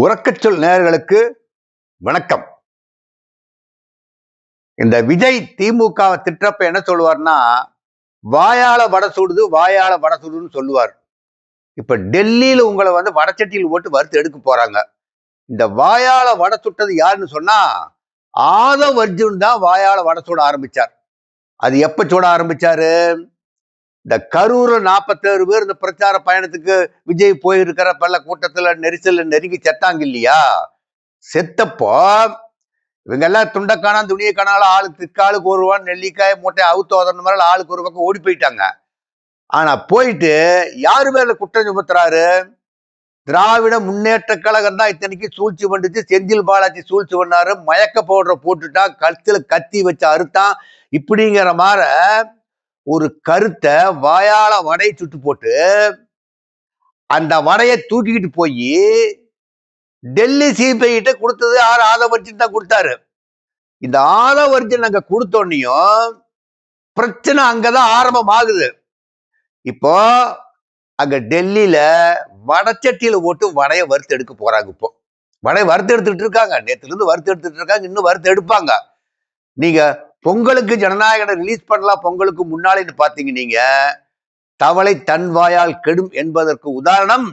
உறக்கச்சொல் நேர்களுக்கு வணக்கம். இந்த விஜய் திமுகவை திட்டப்ப என்ன சொல்லுவார்னா வாயால வடை சுடுது வாயால வடை சுடுன்னு சொல்லுவார். இப்ப டெல்லியில உங்களை வந்து வடச்சட்டியில் போட்டு வறுத்து எடுக்க போறாங்க. இந்த வாயால வடை சுட்டது யாருன்னு சொன்னா ஆதவ் அர்ஜுன் தான் வாயால வடை சுட ஆரம்பிச்சார். அது எப்ப சுட ஆரம்பிச்சாரு? இந்த கரூர் நாற்பத்தேழு பேர் இந்த பிரச்சார பயணத்துக்கு விஜய் போயிருக்கிற பல கூட்டத்தில் நெரிசலில் நெருங்கி செத்தாங்க இல்லையா? செத்தப்போ இவங்க எல்லாம் துணியை காணால ஆளு திக்காளுக்கு ஒரு ரூபா நெல்லிக்காய் மூட்டை அவுத்து ஓதன மாதிரி ஆளுக்கு ஒரு பக்கம் ஓடி போயிட்டாங்க. ஆனால் போயிட்டு யாரு மேல குற்றம் சுமத்துறாரு? திராவிட முன்னேற்ற கழகம் தான் இத்தனைக்கு சூழ்ச்சி பண்ணிச்சு. செந்தில் பாலாஜி சூழ்ச்சி பண்ணாரு. மயக்க பவுடரை போட்டுட்டான். கழுத்தில் கத்தி வச்சு அறுத்தான். இப்படிங்கிற மாதிரி ஒரு கருத்தை வாயால வடையை சுட்டு போட்டு அந்த வடையை தூக்கிக்கிட்டு போய் டெல்லி சிபிஐ கிட்ட கொடுத்தது யார்? ஆதவர்ஜன் தான் கொடுத்தாரு. இந்த ஆதவர்ஜன் அங்க கொடுத்தோன்னையும் பிரச்சனை அங்கதான் ஆரம்பம் ஆகுது இப்போ அங்க டெல்லியில வடச்சட்டியில போட்டு வடையை வறுத்து எடுக்க போறாங்க இப்போ. வடையை வறுத்து எடுத்துட்டு இருக்காங்க. நேத்துல இருந்து வறுத்து எடுத்துட்டு இருக்காங்க. இன்னும் வறுத்து எடுப்பாங்க. நீங்க பொங்கலுக்கு ஜனநாயகனை ரிலீஸ் பண்ணலாம் பொங்கலுக்கு முன்னாலேன்னு பார்த்தீங்க நீங்க தவளை தன் வாயால் கெடும் என்பதற்கு உதாரணம்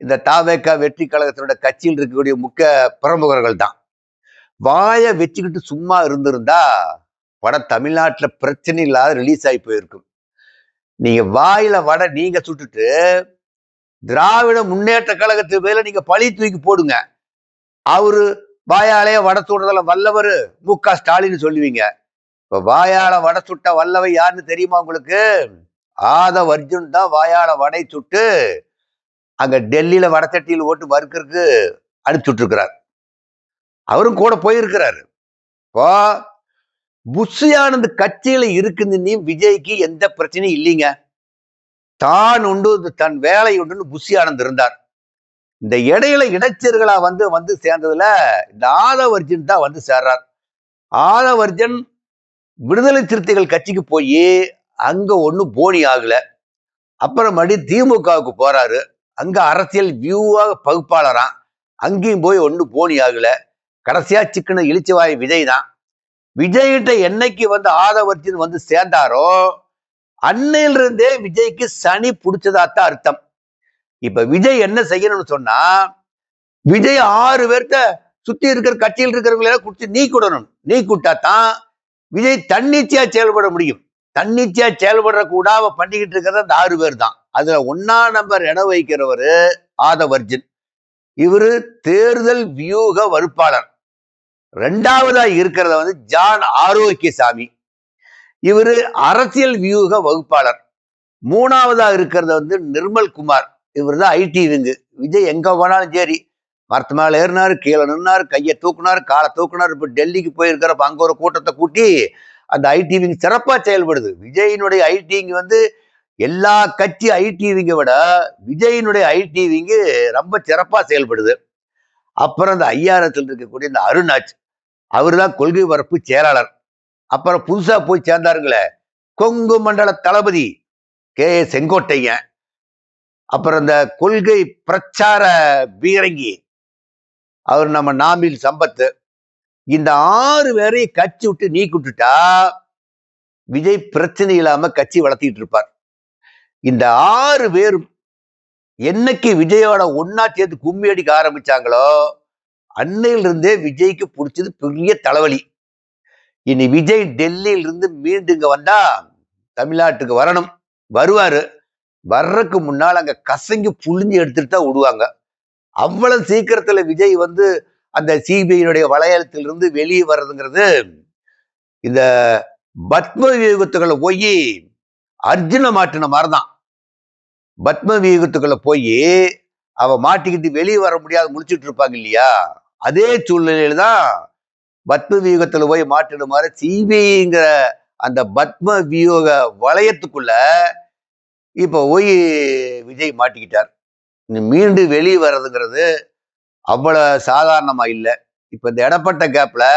இந்த தாவேக்கா வெற்றி கழகத்தினோட கட்சியில் இருக்கக்கூடிய முக்கிய பிரமுகர்கள் தான். வாயை வச்சுக்கிட்டு சும்மா இருந்திருந்தா படம் தமிழ்நாட்டில் பிரச்சனை இல்லாத ரிலீஸ் ஆகி போயிருக்கும். நீங்க வாயில வடை நீங்க சுட்டுட்டு திராவிட முன்னேற்ற கழகத்து மேல நீங்க பழி தூக்கி போடுங்க. அவரு வாயாலே வடை சுடுறதுல வல்லவர் மு க. ஸ்டாலின் சொல்லுவீங்க. இப்போ வாயால வடை சுட்ட வல்லவை யாருன்னு தெரியுமா உங்களுக்கு? ஆதவ் அர்ஜுன் தான் வாயால வடை சுட்டு அங்கே டெல்லியில் வடச்சட்டியில் ஓட்டு வறுக்கிறதுக்கு அனுப்பிச்சுட்ருக்கிறார் அவரும் கூட போயிருக்கிறாரு. இப்போ புஷி ஆனந்த் கட்சியில விஜய்க்கு எந்த பிரச்சனையும் இல்லைங்க. தான் உண்டு தன் வேலை உண்டுன்னு புஷி ஆனந்த் இருந்தார். இந்த இடையில இடைச்சர்களா வந்து வந்து சேர்ந்ததுல இந்த ஆதவர்ஜன் தான் வந்து சேர்றார். ஆதவர்ஜன் விடுதலை சிறுத்தைகள் கட்சிக்கு போய் அங்க ஒன்றும் போனி ஆகல. அப்புறம் திமுகவுக்கு போறாரு. அங்க அரசியல் வியூவாக பகுப்பாளராம். அங்கேயும் போய் ஒன்றும் போனி ஆகல. கடைசியா சிக்கன இழிச்சவாய் விஜய் தான். விஜய்கிட்ட என்னைக்கு வந்து ஆதவர்ஜன் வந்து சேர்ந்தாரோ அன்னையிலிருந்தே விஜய்க்கு சனி பிடிச்சதாத்தான் அர்த்தம். இப்ப விஜய் என்ன செய்யணும்னு சொன்னா விஜய் ஆறு பேர்த்த சுத்தி இருக்கிற கட்சியில் இருக்கிறவங்களெல்லாம் குடிச்சு நீக்கிடணும் நீக்கிட்டா தான் விஜய் தன்னிச்சையா செயல்பட முடியும். தன்னிச்சையா செயல்படுற கூடாம பண்ணிக்கிட்டு இருக்கிறது அந்த ஆறு பேர் தான். அதுல ஒன்னா நம்பர் இடம் வைக்கிறவர் ஆதவர்ஜன். இவரு தேர்தல் வியூக வகுப்பாளர். ரெண்டாவதா இருக்கிறத வந்து ஜான் ஆரோக்கியசாமி. இவரு அரசியல் வியூக வகுப்பாளர். மூணாவதா இருக்கிறத வந்து நிர்மல் குமார். இவர் தான் ஐடி விங்கு. விஜய் எங்கே போனாலும் சரி மரத்து மேலே ஏறினார் கீழே நின்னார் கையை தூக்குனாரு காலை தூக்குனாரு இப்போ டெல்லிக்கு போயிருக்கிறப்ப அங்கே ஒரு கூட்டத்தை கூட்டி அந்த ஐடி விங் சிறப்பாக செயல்படுது. விஜயினுடைய ஐடி வந்து எல்லா கட்சி ஐடி விங்கை விட விஜயினுடைய ஐடி விங்கு ரொம்ப சிறப்பாக செயல்படுது. அப்புறம் இந்த ஐயாயிரத்தில் இருக்கக்கூடிய இந்த அருணாச் அவர் தான் கொள்கை பரப்பு செயலாளர். அப்புறம் புதுசாக போய் சேர்ந்தாருங்களே கொங்கு மண்டல தளபதி கே ஏ செங்கோட்டையன். அப்புறம் இந்த கொள்கை பிரச்சார பீரங்கி. அவர் நம்ம நாமில் சம்பத்து. இந்த ஆறு பேரையும் கட்சி விட்டு நீக்கி விட்டுட்டா விஜய் பிரச்சனை இல்லாம கட்சி வளர்த்திட்டு இருப்பார். இந்த ஆறு பேரும் என்னைக்கு விஜயோட ஒன்னா சேர்த்து கும்மி அடிக்க ஆரம்பிச்சாங்களோ அன்னையிலிருந்தே விஜய்க்கு பிடிச்சது பெரிய தலைவலி. இனி விஜய் டெல்லியிலிருந்து இருந்து மீண்டும் இங்க வந்தா தமிழ்நாட்டுக்கு வரணும். வருவாரு. வர்றதுக்கு முன்னால் அங்க கசங்கி புழிஞ்சு எடுத்துட்டு தான் விடுவாங்க. அவ்வளவு சீக்கிரத்துல விஜய் வந்து அந்த சிபிஐனுடைய வளையத்திலிருந்து வெளியே வர்றதுங்கிறது இந்த பத்ம வியூகத்துக்குள்ள போய் அர்ஜுன மாட்டின மாதிரி தான் பத்ம வியூகத்துக்குள்ள போய் அவ மாட்டிக்கிட்டு வெளியே வர முடியாது முடிச்சுட்டு இருப்பாங்க இல்லையா? அதே சூழ்நிலையில தான் பத்ம வியூகத்துல போய் மாட்டின மாதிரி சிபிஐங்கிற அந்த பத்ம வியூக வளையத்துக்குள்ள இப்போ போய் விஜய் மாட்டிக்கிட்டார். இனி மீண்டும் வெளியே வர்றதுங்கிறது அவ்வளோ சாதாரணமாக இல்லை. இப்போ இந்த இடப்பட்ட கேப்பில்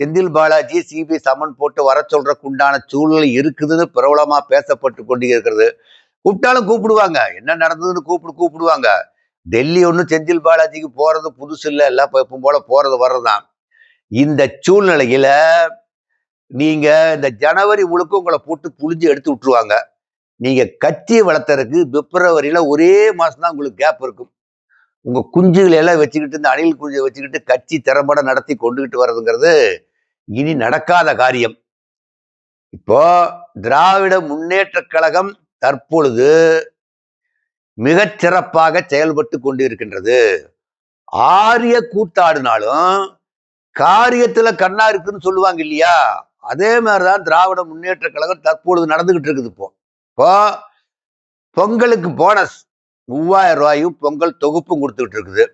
செந்தில் பாலாஜி சிபிஐ சமன் போட்டு வர சொல்றதுக்கு உண்டான சூழ்நிலை இருக்குதுன்னு பிரபலமாக பேசப்பட்டு கொண்டு இருக்கிறது கூப்பிட்டாலும் கூப்பிடுவாங்க. என்ன நடந்ததுன்னு கூப்பிடு கூப்பிடுவாங்க. டெல்லி ஒன்றும் செந்தில் பாலாஜிக்கு போகிறது புதுசு இல்லை. எல்லாம் இப்போ எப்பவும் போகிறது வர்றது வர்றதுதான். இந்த சூழ்நிலையில் நீங்கள் இந்த ஜனவரி முழுக்க உங்களை போட்டு புளிஞ்சு எடுத்து விட்டுருவாங்க. நீங்க கட்சியை வளர்த்துறதுக்கு பிப்ரவரியில ஒரே மாசம் தான் உங்களுக்கு கேப் இருக்கும். உங்க குஞ்சுகளை எல்லாம் வச்சுக்கிட்டு இந்த அணில் குஞ்சை வச்சுக்கிட்டு கட்சி திறம்பட நடத்தி கொண்டுகிட்டு வர்றதுங்கிறது இனி நடக்காத காரியம். இப்போ திராவிட முன்னேற்ற கழகம் தற்பொழுது மிகச்சிறப்பாக செயல்பட்டு கொண்டிருக்கின்றது. ஆரிய கூத்தாடினாலும் காரியத்துல கண்ணா இருக்குன்னு சொல்லுவாங்க இல்லையா? அதே மாதிரிதான் திராவிட முன்னேற்ற கழகம் தற்பொழுது நடந்துகிட்டு இருக்குது இப்போ. இப்போ பொங்கலுக்கு போனஸ் மூவாயிரம் ரூபாயும் பொங்கல் தொகுப்பும் கொடுத்துட்டு இருக்குது.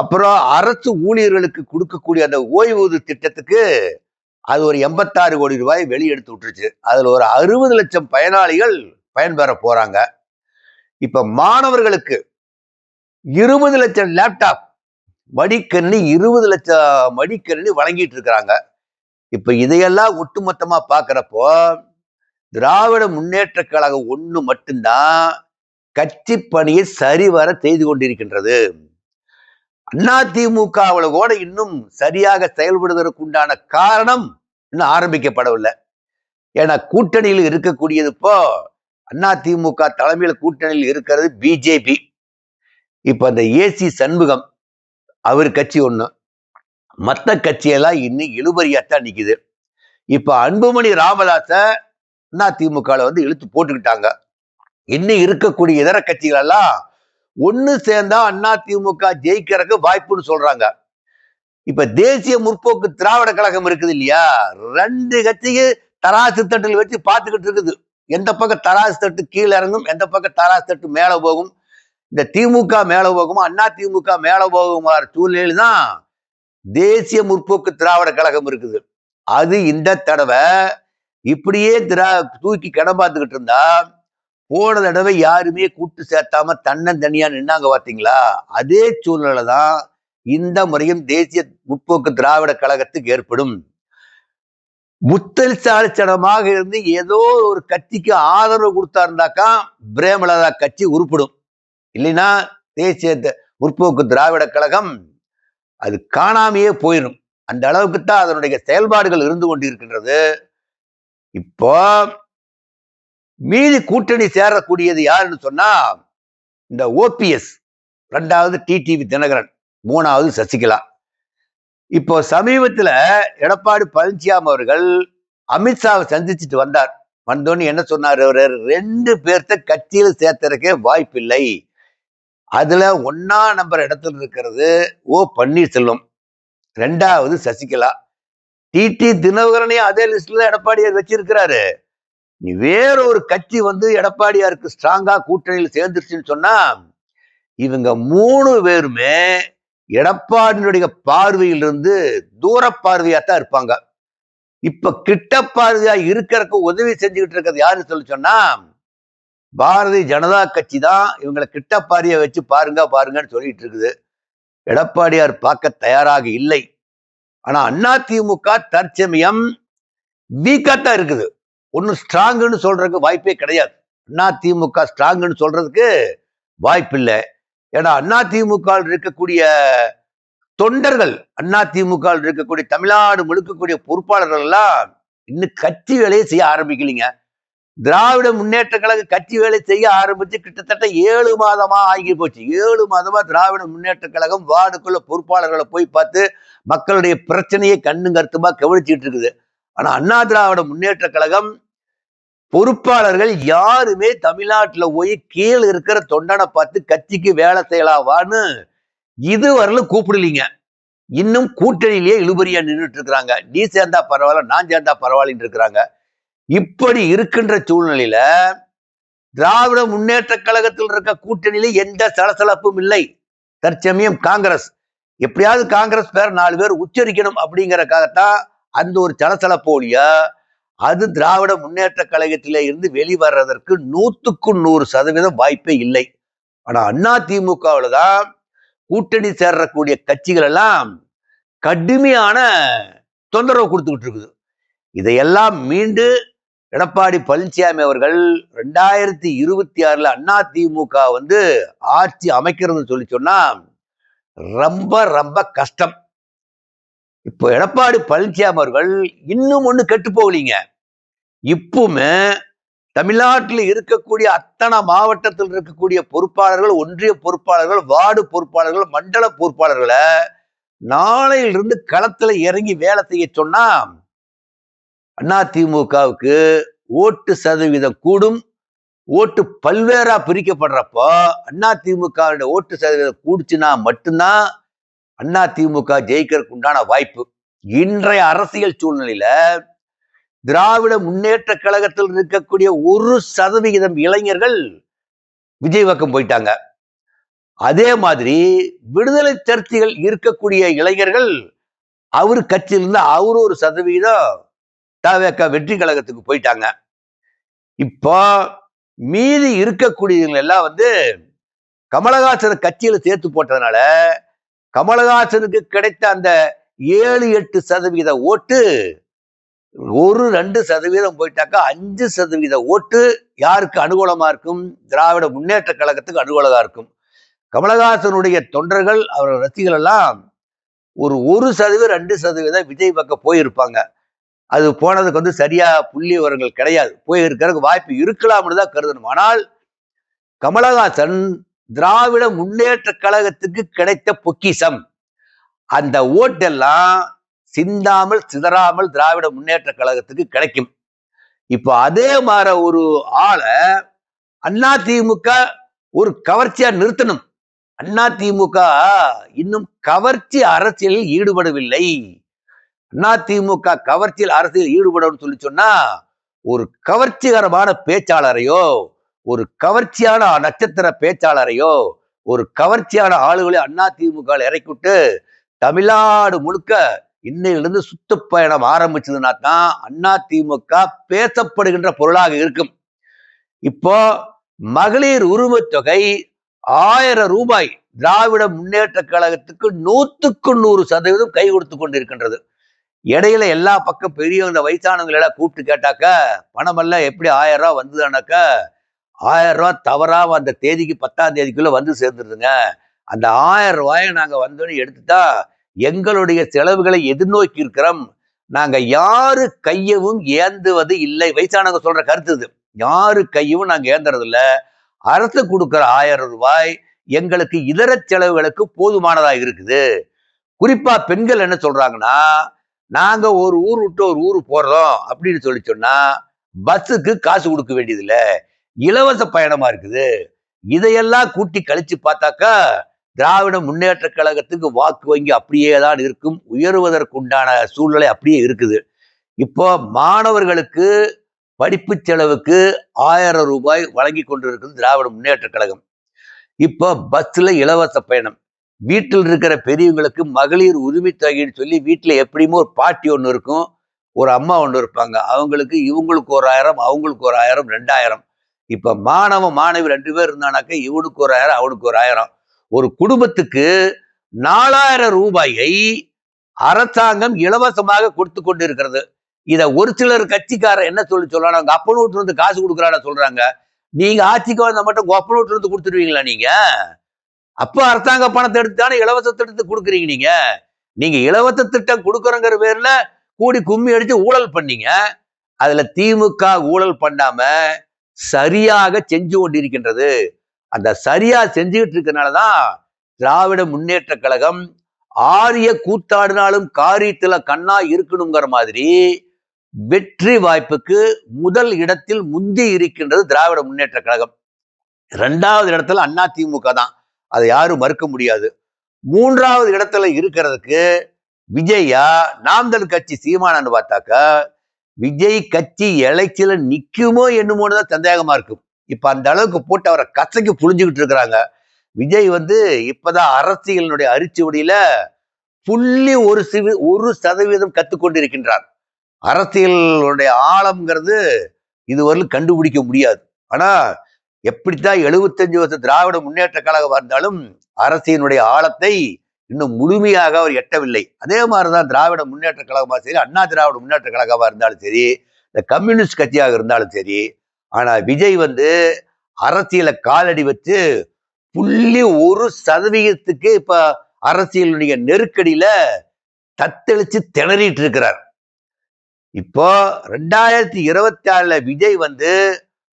அப்புறம் அரசு ஊழியர்களுக்கு கொடுக்கக்கூடிய அந்த ஓய்வூதிய திட்டத்துக்கு அது ஒரு எண்பத்தாறு கோடி ரூபாய் வெளியெடுத்து விட்டுருச்சு. அதில் ஒரு அறுபது லட்சம் பயனாளிகள் பயன்பெற போகிறாங்க இப்போ மாணவர்களுக்கு இருபது லட்சம் லேப்டாப் மடிக்கண்ணி இருபது லட்சம் மடிக்கண்ணி வழங்கிட்டு இருக்கிறாங்க. இப்போ இதையெல்லாம் ஒட்டுமொத்தமாக பார்க்குறப்போ திராவிட முன்னேற்ற கழகம் ஒண்ணு மட்டும்தான் கட்சி பணியை சரிவர செய்து கொண்டிருக்கின்றது. அதிமுகவுல கூட இன்னும் சரியாக செயல்படுவதற்கு உண்டான காரணம் இன்னும் ஆரம்பிக்கப்படவில்லை. ஏன்னா கூட்டணியில் இருக்கக்கூடியது இப்போ அதிமுக தலைமையில் கூட்டணியில் இருக்கிறது பிஜேபி. இப்போ அந்த ஏசி சண்முகம் அவர் கட்சி ஒன்று மற்ற கட்சியெல்லாம் இன்னும் இழுபறியாத்தான் நிக்குது. இப்ப அன்புமணி ராமதாச அண்ணா திமுகவில் வந்து இழுத்து போட்டுக்கிட்டாங்க. இன்னும் இருக்கக்கூடிய இதர கட்சிகள் எல்லாம் ஒண்ணு சேர்ந்தா அண்ணா திமுக ஜெயிக்கிறதுக்கு வாய்ப்புன்னு சொல்றாங்க. இப்ப தேசிய முற்போக்கு திராவிட கழகம் இருக்குது இல்லையா? ரெண்டு கட்சிக்கு தராசு தட்டில் வச்சு பார்த்துக்கிட்டு இருக்குது. எந்த பக்கம் தராசு தட்டு கீழே இறங்கும் எந்த பக்கம் தராசு தட்டு மேல போகும். இந்த திமுக மேல போகுமா? அண்ணா திமுக மேல போகுமா? சூழ்நிலையில் தான் தேசிய முற்போக்கு திராவிட கழகம் இருக்குது. அது இந்த தடவை இப்படியே திரா தூக்கி கிடம் பார்த்துக்கிட்டு இருந்தா போன தடவை யாருமே கூட்டு சேர்த்தாம தன்னந்தனியா நின்னாங்க பார்த்தீங்களா அதே சூழ்நிலை தான் இந்த முறையும் தேசிய முற்போக்கு திராவிட கழகத்துக்கு ஏற்படும். முத்தல் புத்தலிசாலித்தனமாக இருந்து ஏதோ ஒரு கட்சிக்கு ஆதரவு கொடுத்தா இருந்தாக்கா பிரேமலதா கட்சி உருப்பிடும். இல்லைன்னா தேசிய த- முற்போக்கு திராவிட கழகம் அது காணாமையே போயிடும். அந்த அளவுக்கு தான் அதனுடைய செயல்பாடுகள் இருந்து கொண்டிருக்கின்றது. இப்போ மீதி கூட்டணி சேரக்கூடியது யாருன்னு சொன்னா இந்த ஓபிஎஸ் ரெண்டாவது டிடிவி தினகரன் மூணாவது சசிகலா. இப்போ சமீபத்தில் எடப்பாடி பழனிசாமி அவர்கள் அமித்ஷாவை சந்திச்சுட்டு வந்தார். வந்தோன்னு என்ன சொன்னார் அவர்? ரெண்டு பேர்த்த கட்சியில் சேர்த்துறக்கே வாய்ப்பில்லை. அதுல ஒன்னா நம்பர் இடத்துல இருக்கிறது ஓ பன்னீர்செல்வம் ரெண்டாவது சசிகலா. டிடி தினகரனையும் அதே லிஸ்ட்ல எடப்பாடியார் வச்சிருக்கிறாரு. நீ வேற ஒரு கட்சி வந்து எடப்பாடியாருக்கு ஸ்ட்ராங்கா கூட்டணியில் சேர்ந்துருச்சுன்னு சொன்னா இவங்க மூணு பேருமே எடப்பாடியினுடைய பார்வையிலிருந்து தூர பார்வையா தான் இருப்பாங்க. இப்ப கிட்ட பார்வையா இருக்கிறதுக்கு உதவி செஞ்சுக்கிட்டு இருக்கிறது யாருன்னு சொல்லி சொன்னா பாரதிய ஜனதா கட்சி தான் இவங்களை கிட்ட பார்வையை வச்சு பாருங்க பாருங்கன்னு சொல்லிட்டு இருக்குது. எடப்பாடியார் பார்க்க தயாராக இல்லை. ஆனா அதிமுக தற்சமயம் வீக்கா தான் இருக்குது. ஒன்னும் ஸ்ட்ராங்குன்னு சொல்றதுக்கு வாய்ப்பே கிடையாது. அதிமுக ஸ்ட்ராங்குன்னு சொல்றதுக்கு வாய்ப்பில்லை. ஏன்னா அதிமுக இருக்கக்கூடிய தொண்டர்கள் அதிமுக இருக்கக்கூடிய தமிழ்நாடு முழுக்கக்கூடிய பொறுப்பாளர்கள் எல்லாம் இன்னும் கட்சி வேலையை செய்ய ஆரம்பிக்கலைங்க. திராவிட முன்னேற்ற கழக கட்சி வேலை செய்ய ஆரம்பிச்சு கிட்டத்தட்ட ஏழு மாதமா ஆகி போச்சு. ஏழு மாதமா திராவிட முன்னேற்ற கழகம் வார்டுக்குள்ள பொறுப்பாளர்களை போய் பார்த்து மக்களுடைய பிரச்சனையை கண்ணும் கருத்துமா கவனிச்சுட்டு இருக்குது. ஆனா அண்ணா திராவிட முன்னேற்ற கழகம் பொறுப்பாளர்கள் யாருமே தமிழ்நாட்டுல போய் கீழே இருக்கிற தொண்டனை பார்த்து கட்சிக்கு வேலை செய்யலாவான்னு இதுவரையிலும் கூப்பிடலீங்க. இன்னும் கூட்டணியிலேயே இழுபறியா நின்றுட்டு இருக்கிறாங்க. நீ சேர்ந்தா பரவாயில்ல நான் சேர்ந்தா பரவாயில்லன்னு இருக்கிறாங்க. இப்படி இருக்கின்ற சூழ்நிலையில திராவிட முன்னேற்ற கழகத்தில் இருக்க கூட்டணியில எந்த சலசலப்பும் இல்லை. தற்சமயம் காங்கிரஸ். எப்படியாவது காங்கிரஸ் பேர் நாலு பேர் உச்சரிக்கணும் அப்படிங்கிறக்காகத்தான் அந்த ஒரு சலசலப்பு அது திராவிட முன்னேற்ற கழகத்திலே இருந்து வெளிவர்றதற்கு நூத்துக்கு நூறு சதவீதம் வாய்ப்பே இல்லை. ஆனா அண்ணா திமுகவில் தான் கூட்டணி சேர்றக்கூடிய கட்சிகள் எல்லாம் கடுமையான தொந்தரவு கொடுத்துக்கிட்டு இருக்குது. இதையெல்லாம் மீண்டு எடப்பாடி பழனிசாமி அவர்கள் ரெண்டாயிரத்தி இருபத்தி ஆறுல அண்ணா திமுக வந்து ஆட்சி அமைக்கிறதுன்னு சொல்லி சொன்னா ரொம்ப ரொம்ப கஷ்டம். இப்போ எடப்பாடி பழனிசாமி அவர்கள் இன்னும் ஒன்று கெட்டு போகலீங்க. இப்பவுமே தமிழ்நாட்டில் இருக்கக்கூடிய அத்தனை மாவட்டத்தில் இருக்கக்கூடிய பொறுப்பாளர்கள் ஒன்றிய பொறுப்பாளர்கள் வார்டு பொறுப்பாளர்கள் மண்டல பொறுப்பாளர்களை நாளையிலிருந்து களத்தில் இறங்கி வேலை செய்ய சொன்னா அதிமுகவுக்கு ஓட்டு சதவீதம் கூடும். ஓட்டு பல்வேறா பிரிக்கப்படுறப்போ அண்ணா திமுக ஓட்டு சதவீதம் கூடுச்சுன்னா மட்டும்தான் அண்ணா திமுக ஜெயிக்கிறதுக்கு உண்டான வாய்ப்பு. இன்றைய அரசியல் சூழ்நிலையில திராவிட முன்னேற்ற கழகத்தில் இருக்கக்கூடிய ஒரு சதவிகிதம் இளைஞர்கள் விஜய் பக்கம் போயிட்டாங்க. அதே மாதிரி விடுதலை சர்ச்சைகள் இருக்கக்கூடிய இளைஞர்கள் அவர் கட்சியிலிருந்து அவர் ஒரு சதவிகிதம் தவேக்கா வெற்றி கழகத்துக்கு போயிட்டாங்க. இப்போ மீதி இருக்கக்கூடியவங்க எல்லாம் வந்து கமலஹாசன் கட்சியில சேர்த்து போட்டதுனால கமலஹாசனுக்கு கிடைத்த அந்த ஏழு எட்டு சதவீத ஓட்டு ஒரு ரெண்டு சதவீதம் போயிட்டாக்கா அஞ்சு சதவீத ஓட்டு யாருக்கு அனுகூலமா இருக்கும்? திராவிட முன்னேற்ற கழகத்துக்கு அனுகூலமா இருக்கும். கமலஹாசனுடைய தொண்டர்கள் அவர் ரசிகர்கள் எல்லாம் ஒரு ஒரு சதவீதம் ரெண்டு சதவீதம் விஜய் பக்கம் போயிருப்பாங்க. அது போனதுக்கு வந்து சரியா புள்ளி விவரங்கள் கிடையாது. போயிருக்கிறதுக்கு வாய்ப்பு இருக்கலாம்னு தான் கருதணும். ஆனால் கமலஹாசன் திராவிட முன்னேற்ற கழகத்துக்கு கிடைத்த பொக்கிசம் அந்த ஓட்டெல்லாம் சிந்தாமல் சிதறாமல் திராவிட முன்னேற்ற கழகத்துக்கு கிடைக்கும். இப்போ அதே மாதிரி ஒரு ஆளை திமுக ஒரு கவர்ச்சியா நிறுத்தணும். திமுக இன்னும் கவர்ச்சி அரசியலில் ஈடுபடவில்லை. அதிமுக கவர்ச்சியில் அரசியல் ஈடுபடும் சொல்லி சொன்னா ஒரு கவர்ச்சிகரமான பேச்சாளரையோ ஒரு கவர்ச்சியான நட்சத்திர பேச்சாளரையோ ஒரு கவர்ச்சியான ஆளுகளை அதிமுக இறக்கிவிட்டு தமிழ்நாடு முழுக்க இன்னையிலிருந்து சுற்றுப்பயணம் ஆரம்பிச்சதுன்னா தான் அதிமுக பேசப்படுகின்ற பொருளாக இருக்கும். இப்போ மகளிர் உரிமைத்தொகை ஆயிரம் ரூபாய் திராவிட முன்னேற்ற கழகத்துக்கு நூத்துக்கு நூறு சதவீதம் கை கொடுத்து கொண்டிருக்கின்றது. இடையில எல்லா பக்கம் பெரியவங்க இந்த எல்லாம் கூப்பிட்டு கேட்டாக்க பணமெல்லாம் எப்படி ஆயிரம் ரூபா வந்ததுனாக்க? ஆயிரம் ரூபா தவறாக அந்த தேதிக்கு பத்தாம் தேதிக்குள்ள வந்து சேர்ந்துருதுங்க. அந்த ஆயிரம் ரூபாயை நாங்கள் வந்தோன்னு எடுத்துட்டா எங்களுடைய செலவுகளை எதிர்நோக்கி இருக்கிறோம். நாங்கள் யாரு கையவும் ஏந்துவது இல்லை. வயசானவங்க சொல்ற கருத்து இது. யாரு கையவும் நாங்கள் ஏந்துறதில்ல. அரசு கொடுக்குற ஆயிரம் ரூபாய் எங்களுக்கு இதர செலவுகளுக்கு போதுமானதாக இருக்குது. குறிப்பாக பெண்கள் என்ன சொல்றாங்கன்னா நாங்க ஒரு ஊர் விட்டு ஒரு ஊர் போறோம் அப்படின்னு சொல்லி சொன்னா பஸ்ஸுக்கு காசு கொடுக்க வேண்டியதில்லை. இலவச பயணமா இருக்குது. இதையெல்லாம் கூட்டி கழிச்சு பார்த்தாக்கா திராவிட முன்னேற்ற கழகத்துக்கு வாக்கு வங்கி அப்படியே தான் இருக்கும். உயருவதற்குண்டான சூழ்நிலை அப்படியே இருக்குது. இப்போ மாணவர்களுக்கு படிப்பு செலவுக்கு ஆயிரம் ரூபாய் வழங்கி கொண்டிருக்கிறது திராவிட முன்னேற்ற கழகம். இப்போ பஸ்ஸில் இலவச பயணம். வீட்டில் இருக்கிற பெரியவங்களுக்கு மகளிர் உரிமை தொகைன்னு சொல்லி வீட்டில் எப்படியுமோ ஒரு பாட்டி ஒன்று இருக்கும் ஒரு அம்மா ஒன்று இருப்பாங்க. அவங்களுக்கு இவங்களுக்கு ஒரு ஆயிரம் அவங்களுக்கு ஒரு ஆயிரம் ரெண்டாயிரம். இப்போ மாணவ மாணவி ரெண்டு பேர் இருந்தானாக்கா இவனுக்கு ஒரு ஆயிரம் அவனுக்கு ஒரு ஆயிரம். ஒரு குடும்பத்துக்கு நாலாயிரம் ரூபாயை அரசாங்கம் இலவசமாக கொடுத்து கொண்டு இருக்கிறது இத ஒரு சிலர் கட்சிக்காரர் என்ன சொல்லி சொல்லலாம் அவங்க அப்பன் வீட்டுல இருந்து காசு கொடுக்குறான்னு சொல்றாங்க. நீங்க ஆட்சிக்கு வந்த மட்டும் உங்க அப்பன் வீட்டுல இருந்து கொடுத்துருவீங்களா நீங்க? அப்போ அரசாங்க பணத்தை எடுத்து தானே இலவச திட்டத்தை கொடுக்குறீங்க நீங்க? நீங்க இலவச திட்டம் கொடுக்குறங்கிற பேர்ல கூடி கும்மி அடிச்சு ஊழல் பண்ணீங்க. அதுல திமுக ஊழல் பண்ணாம சரியாக செஞ்சு கொண்டிருக்கின்றது. அந்த சரியா செஞ்சுக்கிட்டு இருக்கனாலதான் திராவிட முன்னேற்ற கழகம் ஆரிய கூத்தாடினாலும் காரியத்துல கண்ணா இருக்கணுங்கிற மாதிரி வெற்றி வாய்ப்புக்கு முதல் இடத்தில் முந்தி இருக்கின்றது திராவிட முன்னேற்ற கழகம். இரண்டாவது இடத்துல அண்ணா திமுக தான். அதை யாரும் மறுக்க முடியாது. மூன்றாவது இடத்துல இருக்கிறதுக்கு விஜயா நாம்தல் கட்சி சீமானு பார்த்தாக்கா விஜய் கட்சி இலைச்சில நிக்குமோ என்னமோன்னு தான் சந்தேகமா இருக்கும் இப்ப அந்த அளவுக்கு போட்டு அவரை கசைக்கு புழிஞ்சுக்கிட்டு இருக்கிறாங்க. விஜய் வந்து இப்பதான் அரசியலினுடைய அரிச்சுவடியில புள்ளி ஒரு சிவி ஒரு சதவீதம் கத்துக்கொண்டு இருக்கின்றார் அரசியலுடைய ஆழம்ங்கிறது இதுவரையிலும் கண்டுபிடிக்க முடியாது. ஆனா எப்படித்தான் எழுபத்தஞ்சு வருஷம் திராவிட முன்னேற்ற கழகம் இருந்தாலும் அரசியனுடைய ஆழத்தை இன்னும் முழுமையாக அவர் எட்டவில்லை. அதே மாதிரிதான் திராவிட முன்னேற்ற கழகமா சரி அண்ணா திராவிட முன்னேற்ற கழகமா இருந்தாலும் சரி இந்த கம்யூனிஸ்ட் கட்சியாக இருந்தாலும் சரி ஆனா விஜய் வந்து அரசியல காலடி வச்சு புள்ளி ஒரு சதவீதத்துக்கு இப்ப அரசியலுடைய நெருக்கடியில தத்தளிச்சு திணறிட்டு இருக்கிறார். இப்போ ரெண்டாயிரத்தி இருபத்தி ஆறுல விஜய் வந்து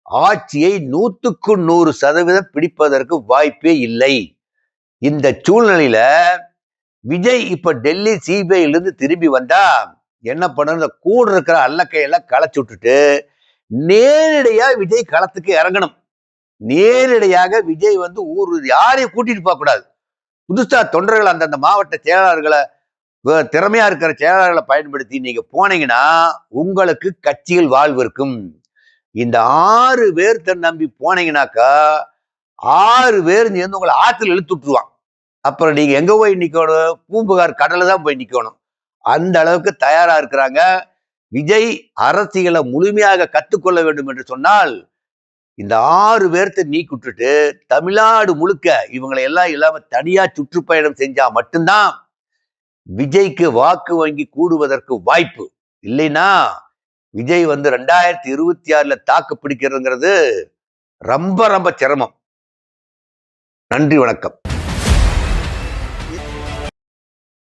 ஆட்சியை நூத்துக்கு நூறு சதவீதம் பிடிப்பதற்கு வாய்ப்பே இல்லை. இந்த சூழ்நிலையில விஜய் இப்ப டெல்லி சிபிஐல இருந்து திரும்பி வந்தா என்ன பண்ணணும் இந்த கூட இருக்கிற அல்லக்கையெல்லாம் களைச்சு விட்டுட்டு நேரடியா விஜய் களத்துக்கு இறங்கணும். நேரடியாக விஜய் வந்து ஊர் யாரையும் கூட்டிட்டு போக கூடாது. புதுசா தொண்டர்கள் அந்தந்த மாவட்ட செயலாளர்களை திறமையா இருக்கிற செயலாளர்களை பயன்படுத்தி நீங்க போனீங்கன்னா உங்களுக்கு கட்சியில் வாழ்வு இருக்கும். இந்த ஆறு பேர்த்த நம்பி போனீங்கன்னாக்கா ஆறு பேர் சேர்ந்து உங்களை ஆற்றுல இழுத்து விட்டுருவான் அப்புறம் நீங்க எங்கே போய் நிற்கணும் பூம்புகார் கடல்ல தான் போய் நிற்கணும் அந்த அளவுக்கு தயாராக இருக்கிறாங்க. விஜய் அரசியலை முழுமையாக கற்றுக்கொள்ள வேண்டும் என்று சொன்னால் இந்த ஆறு பேர்த்த நீக்கிவிட்டுட்டு தமிழ்நாடு முழுக்க இவங்களை எல்லாம் இல்லாமல் தனியா சுற்றுப்பயணம் செஞ்சால் மட்டும்தான் விஜய்க்கு வாக்கு வங்கி கூடுவதற்கு வாய்ப்பு. இல்லைன்னா விஜய் வந்து ரெண்டாயிரத்தி இருபத்தி ஆறுல தாக்கு பிடிக்கிறதுங்கிறது ரொம்ப ரொம்ப சிரமம். நன்றி வணக்கம்.